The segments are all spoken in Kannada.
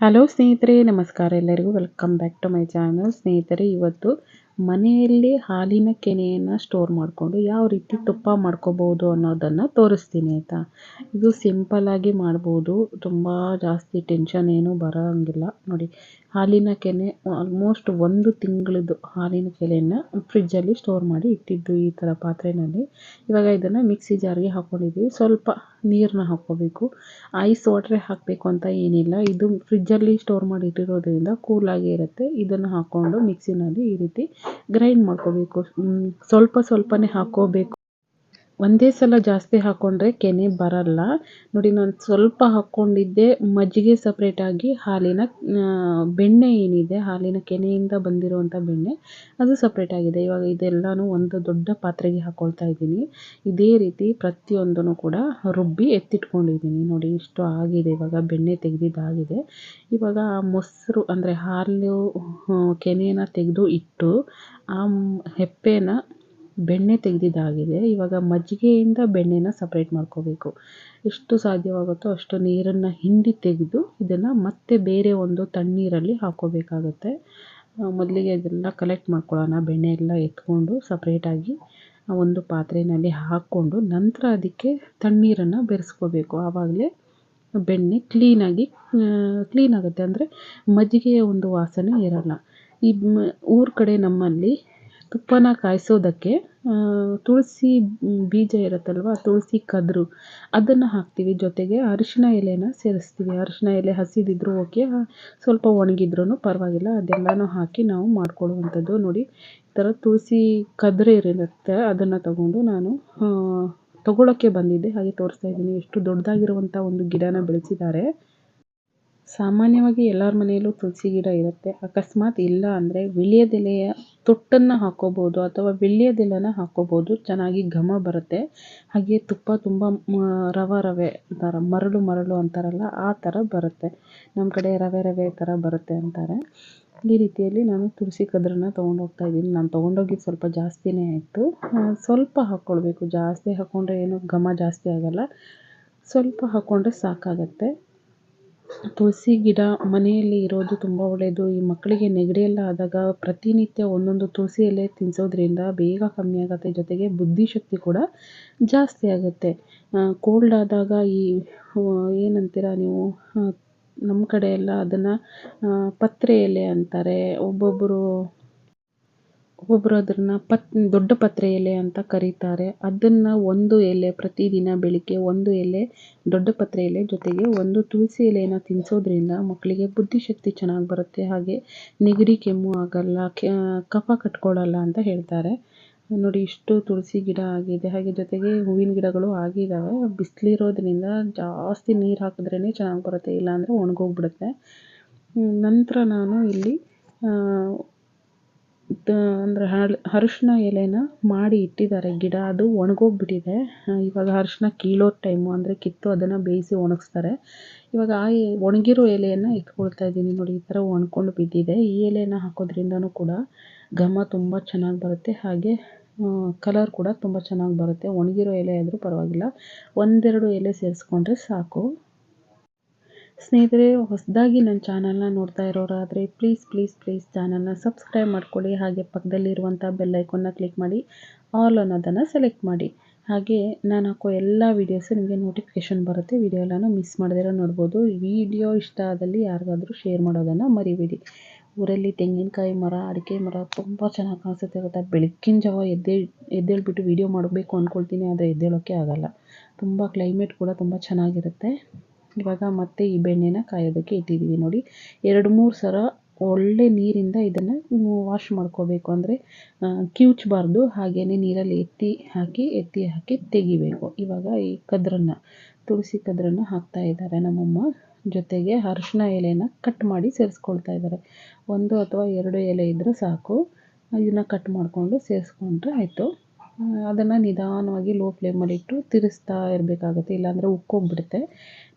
ಹಲೋ ಸ್ನೇಹಿತರೆ, ನಮಸ್ಕಾರ ಎಲ್ಲರಿಗೂ. Welcome back to my channel ಸ್ನೇಹಿತರೆ, ಇವತ್ತು ಮನೆಯಲ್ಲಿ ಹಾಲಿನ ಕೆನೆಯನ್ನು ಸ್ಟೋರ್ ಮಾಡಿಕೊಂಡು ಯಾವ ರೀತಿ ತುಪ್ಪ ಮಾಡ್ಕೋಬೋದು ಅನ್ನೋದನ್ನು ತೋರಿಸ್ತೀನಿ ಆಯಿತಾ? ಇದು ಸಿಂಪಲ್ಲಾಗಿ ಮಾಡ್ಬೋದು. ತುಂಬ ಜಾಸ್ತಿ ಟೆನ್ಷನ್ ಏನೂ ಬರೋಂಗಿಲ್ಲ. ನೋಡಿ, ಹಾಲಿನ ಕೆನೆ ಆಲ್ಮೋಸ್ಟ್ ಒಂದು ತಿಂಗಳದ್ದು ಹಾಲಿನ ಕೆನೆಯನ್ನು ಫ್ರಿಜ್ಜಲ್ಲಿ ಸ್ಟೋರ್ ಮಾಡಿ ಇಟ್ಟಿದ್ದು ಈ ಥರ ಪಾತ್ರೆಯಲ್ಲಿ ಇವಾಗ ಇದನ್ನು ಮಿಕ್ಸಿ ಜಾರ್ಗೆ ಹಾಕ್ಕೊಂಡಿದ್ದೀವಿ ಸ್ವಲ್ಪ ನೀರನ್ನ ಹಾಕ್ಕೋಬೇಕು. ಐಸ್ ವಾಟ್ರೇ ಹಾಕಬೇಕು ಅಂತ ಏನಿಲ್ಲ. ಇದು ಫ್ರಿಜ್ಜಲ್ಲಿ ಸ್ಟೋರ್ ಮಾಡಿ ಇಟ್ಟಿರೋದ್ರಿಂದ ಕೂಲಾಗೇ ಇರುತ್ತೆ. ಇದನ್ನು ಹಾಕ್ಕೊಂಡು ಮಿಕ್ಸಿನಲ್ಲಿ ಈ ರೀತಿ ಗ್ರೈಂಡ್ ಮಾಡ್ಕೋಬೇಕು. ಸ್ವಲ್ಪ ಸ್ವಲ್ಪನೇ ಹಾಕ್ಕೋಬೇಕು. ಒಂದೇ ಸಲ ಜಾಸ್ತಿ ಹಾಕ್ಕೊಂಡ್ರೆ ಕೆನೆ ಬರಲ್ಲ. ನೋಡಿ, ನಾನು ಸ್ವಲ್ಪ ಹಾಕ್ಕೊಂಡಿದ್ದೆ ಮಜ್ಜಿಗೆ ಸಪ್ರೇಟಾಗಿ ಹಾಲಿನ ಬೆಣ್ಣೆ ಏನಿದೆ, ಹಾಲಿನ ಕೆನೆಯಿಂದ ಬಂದಿರುವಂಥ ಬೆಣ್ಣೆ, ಅದು ಸಪ್ರೇಟಾಗಿದೆ ಇವಾಗ ಇದೆಲ್ಲನೂ ಒಂದು ದೊಡ್ಡ ಪಾತ್ರೆಗೆ ಹಾಕ್ಕೊಳ್ತಾ ಇದ್ದೀನಿ. ಇದೇ ರೀತಿ ಪ್ರತಿಯೊಂದನ್ನು ಕೂಡ ರುಬ್ಬಿ ಎತ್ತಿಟ್ಕೊಂಡಿದ್ದೀನಿ. ನೋಡಿ, ಇಷ್ಟು ಆಗಿದೆ. ಇವಾಗ ಬೆಣ್ಣೆ ತೆಗೆದಿದ್ದಾಗಿದೆ. ಇವಾಗ ಆ ಮೊಸರು, ಅಂದರೆ ಹಾಲು ಕೆನೆಯನ್ನು ತೆಗೆದು ಇಟ್ಟು, ಆ ಹೆಪ್ಪೆನ ಬೆಣ್ಣೆ ತೆಗೆದಿದ್ದಾಗಿದೆ. ಇವಾಗ ಮಜ್ಜಿಗೆಯಿಂದ ಬೆಣ್ಣೆನ ಸಪ್ರೇಟ್ ಮಾಡ್ಕೋಬೇಕು. ಎಷ್ಟು ಸಾಧ್ಯವಾಗುತ್ತೋ ಅಷ್ಟು ನೀರನ್ನು ಹಿಂಡಿ ತೆಗೆದು ಇದನ್ನು ಮತ್ತೆ ಬೇರೆ ಒಂದು ತಣ್ಣೀರಲ್ಲಿ ಹಾಕೋಬೇಕಾಗುತ್ತೆ. ಮೊದಲಿಗೆ ಇದೆಲ್ಲ ಕಲೆಕ್ಟ್ ಮಾಡ್ಕೊಳ್ಳೋಣ. ಬೆಣ್ಣೆ ಎಲ್ಲ ಎತ್ಕೊಂಡು ಸಪ್ರೇಟಾಗಿ ಒಂದು ಪಾತ್ರೆಯಲ್ಲಿ ಹಾಕ್ಕೊಂಡು ನಂತರ ಅದಕ್ಕೆ ತಣ್ಣೀರನ್ನು ಬೆರೆಸ್ಕೋಬೇಕು. ಆವಾಗಲೇ ಬೆಣ್ಣೆ ಕ್ಲೀನಾಗಿ ಕ್ಲೀನ್ ಆಗುತ್ತೆ. ಅಂದರೆ ಮಜ್ಜಿಗೆಯ ಒಂದು ವಾಸನೆ ಇರಲ್ಲ. ಈ ಊರ ಕಡೆ ನಮ್ಮಲ್ಲಿ ತುಪ್ಪನ ಕಾಯಿಸೋದಕ್ಕೆ ತುಳಸಿ ಬೀಜ ಇರುತ್ತಲ್ವ, ತುಳಸಿ ಕದ್ರು, ಅದನ್ನು ಹಾಕ್ತೀವಿ. ಜೊತೆಗೆ ಅರಿಶಿನ ಎಲೆನ ಸೇರಿಸ್ತೀವಿ. ಅರಿಶಿನ ಎಲೆ ಹಸಿದಿದ್ರೂ ಓಕೆ ಸ್ವಲ್ಪ ಒಣಗಿದ್ರೂ ಪರವಾಗಿಲ್ಲ. ಅದೆಲ್ಲನೂ ಹಾಕಿ ನಾವು ಮಾಡ್ಕೊಳ್ಳುವಂಥದ್ದು ನೋಡಿ, ಈ ಥರ ತುಳಸಿ ಕದ್ರೆ ಇರುತ್ತೆ. ಅದನ್ನು ತಗೊಂಡು ನಾನು ತಗೊಳ್ಳೋಕ್ಕೆ ಬಂದಿದ್ದೆ. ಹಾಗೆ ತೋರಿಸ್ತಾ ಇದ್ದೀನಿ. ಎಷ್ಟು ದೊಡ್ಡದಾಗಿರುವಂಥ ಒಂದು ಗಿಡನ ಬೆಳೆಸಿದ್ದಾರೆ. ಸಾಮಾನ್ಯವಾಗಿ ಎಲ್ಲರ ಮನೆಯಲ್ಲೂ ತುಳಸಿ ಗಿಡ ಇರುತ್ತೆ. ಅಕಸ್ಮಾತ್ ಇಲ್ಲ ಅಂದರೆ ವೀಳ್ಯದೆಲೆಯ ತೊಟ್ಟನ್ನು ಹಾಕ್ಕೋಬೋದು ಅಥವಾ ವೀಳ್ಯದೆಲೆನ ಹಾಕ್ಕೋಬೋದು ಚೆನ್ನಾಗಿ ಘಮ ಬರುತ್ತೆ. ಹಾಗೆ ತುಪ್ಪ ತುಂಬ ರವೆ ರವೆ ಥರ ಮರಳು ಮರಳು ಅಂತಾರಲ್ಲ ಆ ಥರ ಬರುತ್ತೆ. ನಮ್ಮ ಕಡೆ ರವೆ ರವೆ ಥರ ಬರುತ್ತೆ ಅಂತಾರೆ. ಈ ರೀತಿಯಲ್ಲಿ ನಾನು ತುಳಸಿ ಕದ್ರನ್ನ ತೊಗೊಂಡೋಗ್ತಾ ಇದ್ದೀನಿ. ನಾನು ತೊಗೊಂಡೋಗಿದ್ದು ಸ್ವಲ್ಪ ಜಾಸ್ತಿನೇ ಆಯಿತು. ಸ್ವಲ್ಪ ಹಾಕ್ಕೊಳ್ಬೇಕು. ಜಾಸ್ತಿ ಹಾಕ್ಕೊಂಡ್ರೆ ಏನು ಘಮ ಜಾಸ್ತಿ ಆಗೋಲ್ಲ. ಸ್ವಲ್ಪ ಹಾಕ್ಕೊಂಡ್ರೆ ಸಾಕಾಗತ್ತೆ. ತುಳಸಿ ಗಿಡ ಮನೆಯಲ್ಲಿ ಇರೋದು ತುಂಬ ಒಳ್ಳೆಯದು ಈ ಮಕ್ಕಳಿಗೆ ನೆಗಡಿ ಎಲ್ಲ ಆದಾಗ ಪ್ರತಿನಿತ್ಯ ಒಂದೊಂದು ತುಳಸಿ ಎಲೆ ತಿನ್ನಿಸೋದ್ರಿಂದ ಬೇಗ ಕಮ್ಮಿ ಆಗುತ್ತೆ. ಜೊತೆಗೆ ಬುದ್ಧಿಶಕ್ತಿ ಕೂಡ ಜಾಸ್ತಿ ಆಗುತ್ತೆ. ಕೋಲ್ಡ್ ಆದಾಗ ಈ ಏನಂತೀರ ನೀವು ನಮ್ಮ ಕಡೆ ಎಲ್ಲ ಅದನ್ನು ಪತ್ರೆ ಎಲೆ ಅಂತಾರೆ. ಒಬ್ಬೊಬ್ಬರು ಒಬ್ಬೊಬ್ಬರು ಅದನ್ನು ಪತ್, ದೊಡ್ಡ ಪತ್ರೆ ಎಲೆ ಅಂತ ಕರೀತಾರೆ. ಅದನ್ನು ಒಂದು ಎಲೆ ಪ್ರತಿದಿನ ಬೆಳಿಗ್ಗೆ ಒಂದು ಎಲೆ, ದೊಡ್ಡ ಪತ್ರೆ ಎಲೆ ಜೊತೆಗೆ ಒಂದು ತುಳಸಿ ಎಲೆಯನ್ನ ತಿನ್ನಿಸೋದ್ರಿಂದ ಮಕ್ಕಳಿಗೆ ಬುದ್ಧಿಶಕ್ತಿ ಚೆನ್ನಾಗಿ ಬರುತ್ತೆ. ಹಾಗೆ ನೆಗಡಿ, ಕೆಮ್ಮು ಆಗಲ್ಲ ಕಫ ಕಟ್ಕೊಳ್ಳಲ್ಲ ಅಂತ ಹೇಳ್ತಾರೆ. ನೋಡಿ, ಇಷ್ಟು ತುಳಸಿ ಗಿಡ ಆಗಿದೆ. ಹಾಗೆ ಜೊತೆಗೆ ಹೂವಿನ ಗಿಡಗಳು ಆಗಿದ್ದಾವೆ ಬಿಸಿಲಿರೋದ್ರಿಂದ ಜಾಸ್ತಿ ನೀರು ಹಾಕಿದ್ರೇ ಚೆನ್ನಾಗಿ ಬರುತ್ತೆ. ಇಲ್ಲಾಂದರೆ ಒಣಗೋಗ್ಬಿಡುತ್ತೆ. ನಂತರ ನಾನು ಇಲ್ಲಿ ಅಂದರೆ ಅರಿಶಿನ ಎಲೆನ ಮಾಡಿ ಇಟ್ಟಿದ್ದಾರೆ. ಗಿಡ ಅದು ಒಣಗೋಗ್ಬಿಟ್ಟಿದೆ. ಇವಾಗ ಅರಿಶಿನ ಕೀಳೋ ಟೈಮು ಅಂದರೆ ಕಿತ್ತು ಅದನ್ನು ಬೇಯಿಸಿ ಒಣಗಿಸ್ತಾರೆ. ಇವಾಗ ಆ ಒಣಗಿರೋ ಎಲೆಯನ್ನು ಎತ್ಕೊಳ್ತಾ ಇದ್ದೀನಿ ನೋಡಿ, ಈ ಥರ ಒಣ್ಕೊಂಡು ಬಿದ್ದಿದೆ. ಈ ಎಲೆನ ಹಾಕೋದ್ರಿಂದನೂ ಕೂಡ ಘಮ ತುಂಬ ಚೆನ್ನಾಗಿ ಬರುತ್ತೆ. ಹಾಗೆ ಕಲರ್ ಕೂಡ ತುಂಬ ಚೆನ್ನಾಗಿ ಬರುತ್ತೆ. ಒಣಗಿರೋ ಎಲೆ ಆದರೂ ಪರವಾಗಿಲ್ಲ. ಒಂದೆರಡು ಎಲೆ ಸೇರಿಸ್ಕೊಂಡ್ರೆ ಸಾಕು. ಸ್ನೇಹಿತರೆ, ಹೊಸದಾಗಿ ನನ್ನ ಚಾನಲ್ನ ನೋಡ್ತಾ ಇರೋರಾದರೆ ಪ್ಲೀಸ್ ಪ್ಲೀಸ್ ಪ್ಲೀಸ್ ಚಾನಲ್ನ ಸಬ್ಸ್ಕ್ರೈಬ್ ಮಾಡ್ಕೊಳ್ಳಿ. ಹಾಗೆ ಪಕ್ಕದಲ್ಲಿರುವಂಥ ಬೆಲ್ ಐಕಾನ್ನ ಕ್ಲಿಕ್ ಮಾಡಿ ಆಲ್ ಅನ್ನೋದನ್ನು ಸೆಲೆಕ್ಟ್ ಮಾಡಿ. ಹಾಗೆ ನಾನು ಹಾಕೋ ಎಲ್ಲ ವೀಡಿಯೋಸು ನಿಮಗೆ ನೋಟಿಫಿಕೇಷನ್ ಬರುತ್ತೆ. ವಿಡಿಯೋ ಎಲ್ಲನೂ ಮಿಸ್ ಮಾಡದಿರೋ ನೋಡ್ಬೋದು. ವಿಡಿಯೋ ಇಷ್ಟ ಆದಲ್ಲಿ ಯಾರಿಗಾದರೂ ಶೇರ್ ಮಾಡೋದನ್ನು ಮರಿಬೇಡಿ. ಊರಲ್ಲಿ ತೆಂಗಿನಕಾಯಿ ಮರ, ಅಡಿಕೆ ಮರ ತುಂಬ ಚೆನ್ನಾಗಿ ಕಾಣಿಸುತ್ತೆ ಗೊತ್ತಾ? ಬೆಳಗ್ಗಿನ ಜಾವ ಎದ್ದೇ, ಎದ್ದೇಳ್ಬಿಟ್ಟು ವೀಡಿಯೋ ಮಾಡಬೇಕು ಅಂದ್ಕೊಳ್ತೀನಿ ಆದರೆ ಎದ್ದೇಳೋಕ್ಕೆ ಆಗೋಲ್ಲ. ತುಂಬ ಕ್ಲೈಮೇಟ್ ಕೂಡ ತುಂಬ ಚೆನ್ನಾಗಿರುತ್ತೆ. ಇವಾಗ ಮತ್ತೆ ಈ ಬೆಣ್ಣೆನ ಕಾಯೋದಕ್ಕೆ ಇಟ್ಟಿದ್ದೀವಿ ನೋಡಿ. ಎರಡು ಮೂರು ಸಲ ಒಳ್ಳೆ ನೀರಿಂದ ಇದನ್ನು ವಾಶ್ ಮಾಡ್ಕೋಬೇಕು ಅಂದರೆ ಕಿವುಚಬಾರ್ದು. ಹಾಗೆಯೇ ನೀರಲ್ಲಿ ಎತ್ತಿ ಹಾಕಿ ಎತ್ತಿ ಹಾಕಿ ತೆಗಿಬೇಕು. ಇವಾಗ ಈ ಕದ್ರನ್ನು, ತುಳಸಿ ಕದ್ರನ್ನು ಹಾಕ್ತಾ ಇದ್ದಾರೆ ನಮ್ಮಮ್ಮ. ಜೊತೆಗೆ ಅರಶಿನ ಎಲೆನ ಕಟ್ ಮಾಡಿ ಸೇರಿಸ್ಕೊಳ್ತಾ ಇದ್ದಾರೆ. ಒಂದು ಅಥವಾ ಎರಡು ಎಲೆ ಇದ್ದರೆ ಸಾಕು. ಇದನ್ನು ಕಟ್ ಮಾಡಿಕೊಂಡು ಸೇರಿಸ್ಕೊಂಡ್ರೆ ಆಯಿತು. ಅದನ್ನು ನಿಧಾನವಾಗಿ ಲೋ ಫ್ಲೇಮಲ್ಲಿ ಇಟ್ಟು ತಿರುಗಿಸ್ತಾ ಇರಬೇಕಾಗುತ್ತೆ, ಇಲ್ಲಾಂದರೆ ಉಕ್ಕೋಗ್ಬಿಡುತ್ತೆ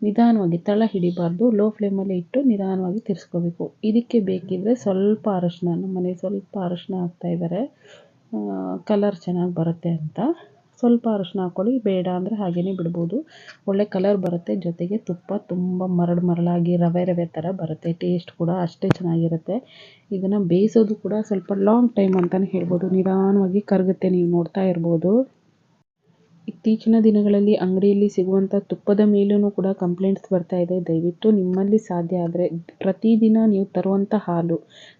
ನಿಧಾನವಾಗಿ ತಳ ಹಿಡಿಬಾರ್ದು ಲೋ ಫ್ಲೇಮಲ್ಲಿ ಇಟ್ಟು ನಿಧಾನವಾಗಿ ತಿರ್ಸ್ಕೋಬೇಕು. ಇದಕ್ಕೆ ಬೇಕಿದ್ದರೆ ಸ್ವಲ್ಪ ಅರಶಿನ ನಮ್ಮ ಮನೆ ಸ್ವಲ್ಪ ಅರಶಿನ ಹಾಕ್ತಾಯಿದ್ದಾರೆ ಕಲರ್ ಚೆನ್ನಾಗಿ ಬರುತ್ತೆ ಅಂತ. ಸ್ವಲ್ಪ ಅರಶಿನ ಹಾಕ್ಕೊಳ್ಳಿ, ಬೇಡ ಅಂದರೆ ಹಾಗೇ ಬಿಡ್ಬೋದು. ಒಳ್ಳೆ ಕಲರ್ ಬರುತ್ತೆ, ಜೊತೆಗೆ ತುಪ್ಪ ತುಂಬ ಮರಳು ಮರಳಾಗಿ ರವೆ ರವೆ ಥರ ಬರುತ್ತೆ ಟೇಸ್ಟ್ ಕೂಡ ಅಷ್ಟೇ ಚೆನ್ನಾಗಿರುತ್ತೆ. ಇದನ್ನು ಬೇಯಿಸೋದು ಕೂಡ ಸ್ವಲ್ಪ ಲಾಂಗ್ ಟೈಮ್ ಅಂತಲೇ ಹೇಳ್ಬೋದು. ನಿಧಾನವಾಗಿ ಕರಗುತ್ತೆ, ನೀವು ನೋಡ್ತಾ ಇರ್ಬೋದು. ಇತ್ತೀಚಿನ ದಿನಗಳಲ್ಲಿ ಅಂಗಡಿಯಲ್ಲಿ ಸಿಗುವಂಥ ತುಪ್ಪದ ಮೇಲೂ ಕೂಡ ಕಂಪ್ಲೇಂಟ್ಸ್ ಬರ್ತಾ ಇದೆ. ದಯವಿಟ್ಟು ನಿಮ್ಮಲ್ಲಿ ಸಾಧ್ಯ ಆದರೆ ಪ್ರತಿದಿನ ನೀವು ತರುವಂಥ ಹಾಲು,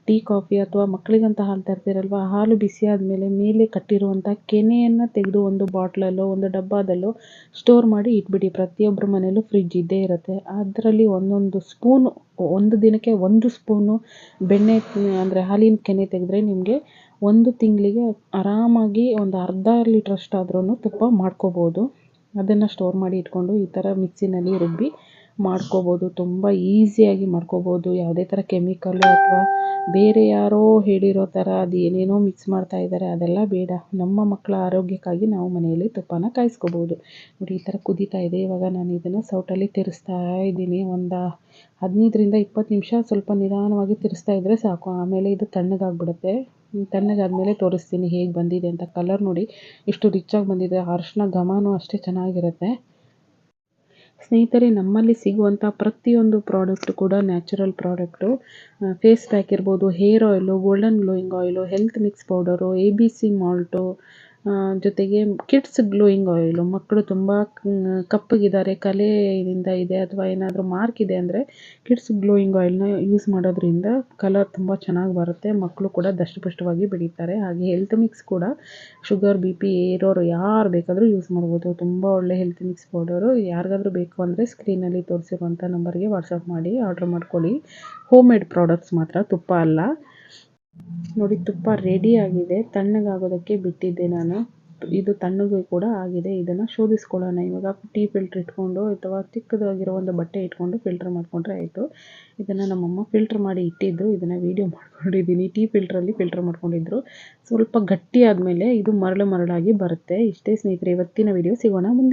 ಟೀ, ಕಾಫಿ ಅಥವಾ ಮಕ್ಕಳಿಗಂತ ಹಾಲು ತರ್ತೀರಲ್ವ? ಆ ಹಾಲು ಬಿಸಿ ಆದಮೇಲೆ ಮೇಲೆ ಕಟ್ಟಿರುವಂಥ ಕೆನೆಯನ್ನು ತೆಗೆದು ಒಂದು ಬಾಟ್ಲಲ್ಲೋ, ಒಂದು ಡಬ್ಬದಲ್ಲೋ ಸ್ಟೋರ್ ಮಾಡಿ ಇಟ್ಬಿಡಿ. ಪ್ರತಿಯೊಬ್ಬರ ಮನೆಯಲ್ಲೂ ಫ್ರಿಜ್ ಇದ್ದೇ ಇರುತ್ತೆ. ಅದರಲ್ಲಿ ಒಂದೊಂದು ಸ್ಪೂನ್ ಒಂದು ದಿನಕ್ಕೆ ಒಂದು ಸ್ಪೂನು ಬೆಣ್ಣೆ, ಅಂದರೆ ಹಾಲಿನ ಕೆನೆ ತೆಗೆದ್ರೆ ನಿಮಗೆ ಒಂದು ತಿಂಗಳಿಗೆ ಆರಾಮಾಗಿ ಒಂದು ಅರ್ಧ ಲೀಟ್ರಷ್ಟಾದ್ರೂ ತುಪ್ಪ ಮಾಡ್ಕೋಬೋದು. ಅದನ್ನು ಸ್ಟೋರ್ ಮಾಡಿ ಇಟ್ಕೊಂಡು ಈ ಥರ ಮಿಕ್ಸಿನಲ್ಲಿ ರುಬ್ಬಿ ಮಾಡ್ಕೋಬೋದು. ತುಂಬ ಈಸಿಯಾಗಿ ಮಾಡ್ಕೋಬೋದು. ಯಾವುದೇ ಥರ ಕೆಮಿಕಲ್ಲು ಅಥವಾ ಬೇರೆ ಯಾರೋ ಹೇಳಿರೋ ಥರ ಅದು ಏನೇನೋ ಮಿಕ್ಸ್ ಮಾಡ್ತಾ ಇದ್ದಾರೆ, ಅದೆಲ್ಲ ಬೇಡ. ನಮ್ಮ ಮಕ್ಕಳ ಆರೋಗ್ಯಕ್ಕಾಗಿ ನಾವು ಮನೆಯಲ್ಲಿ ತುಪ್ಪನ ಕಾಯಿಸ್ಕೋಬೋದು. ನೋಡಿ, ಈ ಥರ ಕುದೀತಾ ಇದೆ. ಇವಾಗ ನಾನು ಇದನ್ನು ಸೌಟಲ್ಲಿ ತಿರ್ಸ್ತಾ ಇದ್ದೀನಿ. ಒಂದು ಹದಿನೈದರಿಂದ ಇಪ್ಪತ್ತು ನಿಮಿಷ ಸ್ವಲ್ಪ ನಿಧಾನವಾಗಿ ತಿರ್ಸ್ತಾ ಇದ್ದರೆ ಸಾಕು. ಆಮೇಲೆ ಇದು ತಣ್ಣಗಾಗ್ಬಿಡುತ್ತೆ. ತಣ್ಣಗಾದ್ಮೇಲೆ ತೋರಿಸ್ತೀನಿ ಹೇಗೆ ಬಂದಿದೆ ಅಂತ ಕಲರ್ ನೋಡಿ. ಎಷ್ಟು ರಿಚ್ಚಾಗಿ ಬಂದಿದೆ. ಅರಶಿನ ಘಮನೂ ಅಷ್ಟೇ ಚೆನ್ನಾಗಿರುತ್ತೆ. ಸ್ನೇಹಿತರೆ, ನಮ್ಮಲ್ಲಿ ಸಿಗುವಂಥ ಪ್ರತಿಯೊಂದು ಪ್ರಾಡಕ್ಟು ಕೂಡ ನ್ಯಾಚುರಲ್ ಪ್ರಾಡಕ್ಟು ಫೇಸ್ ಪ್ಯಾಕ್ ಇರ್ಬೋದು hair oil golden glowing oil health mix powder A B C malt ಜೊತೆಗೆ ಕಿಡ್ಸ್ ಗ್ಲೋಯಿಂಗ್ ಆಯಿಲು ಮಕ್ಕಳು ತುಂಬ ಕಪ್ಪಗಿದ್ದಾರೆ ಕಲೆಯಿಂದ ಇದೆ, ಅಥವಾ ಏನಾದರೂ ಮಾರ್ಕ್ ಇದೆ ಅಂದರೆ ಕಿಡ್ಸ್ ಗ್ಲೋಯಿಂಗ್ ಆಯಿಲ್ನ ಯೂಸ್ ಮಾಡೋದ್ರಿಂದ ಕಲರ್ ತುಂಬ ಚೆನ್ನಾಗಿ ಬರುತ್ತೆ, ಮಕ್ಕಳು ಕೂಡ ದಷ್ಟಪುಷ್ಟವಾಗಿ ಬೆಳೀತಾರೆ, ಹಾಗೆ ಹೆಲ್ತ್ ಮಿಕ್ಸ್ ಕೂಡ ಶುಗರ್ ಬಿ ಪಿ ಇರೋರು ಯಾರು ಬೇಕಾದರೂ ಯೂಸ್ ಮಾಡ್ಬೋದು, ತುಂಬ ಒಳ್ಳೆ ಹೆಲ್ತ್ ಮಿಕ್ಸ್ ಪೌಡರು ಯಾರಿಗಾದರೂ ಬೇಕು ಅಂದರೆ ಸ್ಕ್ರೀನಲ್ಲಿ ತೋರಿಸಿರುವಂಥ ನಂಬರ್ಗೆ ವಾಟ್ಸಪ್ ಮಾಡಿ ಆರ್ಡ್ರ್ ಮಾಡ್ಕೊಳ್ಳಿ. ಹೋಮ್ ಮೇಡ್ ಪ್ರಾಡಕ್ಟ್ಸ್ ಮಾತ್ರ ತುಪ್ಪ ಅಲ್ಲ. ನೋಡಿ, ತುಪ್ಪ ರೆಡಿ ಆಗಿದೆ. ತಣ್ಣಗಾಗೋದಕ್ಕೆ ಬಿಟ್ಟಿದ್ದೆ ನಾನು. ಇದು ತಣ್ಣಗೆ ಕೂಡ ಆಗಿದೆ. ಇದನ್ನು ಶೋಧಿಸ್ಕೊಳ್ಳೋಣ. ಇವಾಗ ಟೀ ಫಿಲ್ಟ್ರ್ ಇಟ್ಕೊಂಡು ಅಥವಾ ಚಿಕ್ಕದಾಗಿರೋ ಒಂದು ಬಟ್ಟೆ ಇಟ್ಕೊಂಡು ಫಿಲ್ಟರ್ ಮಾಡಿಕೊಂಡ್ರೆ ಆಯಿತು. ಇದನ್ನು ನಮ್ಮಮ್ಮ ಫಿಲ್ಟ್ರ್ ಮಾಡಿ ಇಟ್ಟಿದ್ದು ಇದನ್ನು ವೀಡಿಯೋ ಮಾಡ್ಕೊಂಡಿದ್ದೀನಿ. ಟೀ ಫಿಲ್ಟ್ರಲ್ಲಿ ಫಿಲ್ಟರ್ ಮಾಡ್ಕೊಂಡಿದ್ರು. ಸ್ವಲ್ಪ ಗಟ್ಟಿ ಆದಮೇಲೆ ಇದು ಮರಳು ಮರಳಾಗಿ ಬರುತ್ತೆ. ಇಷ್ಟೇ ಸ್ನೇಹಿತರೆ, ಇವತ್ತಿನ ವೀಡಿಯೋ ಸಿಗೋಣ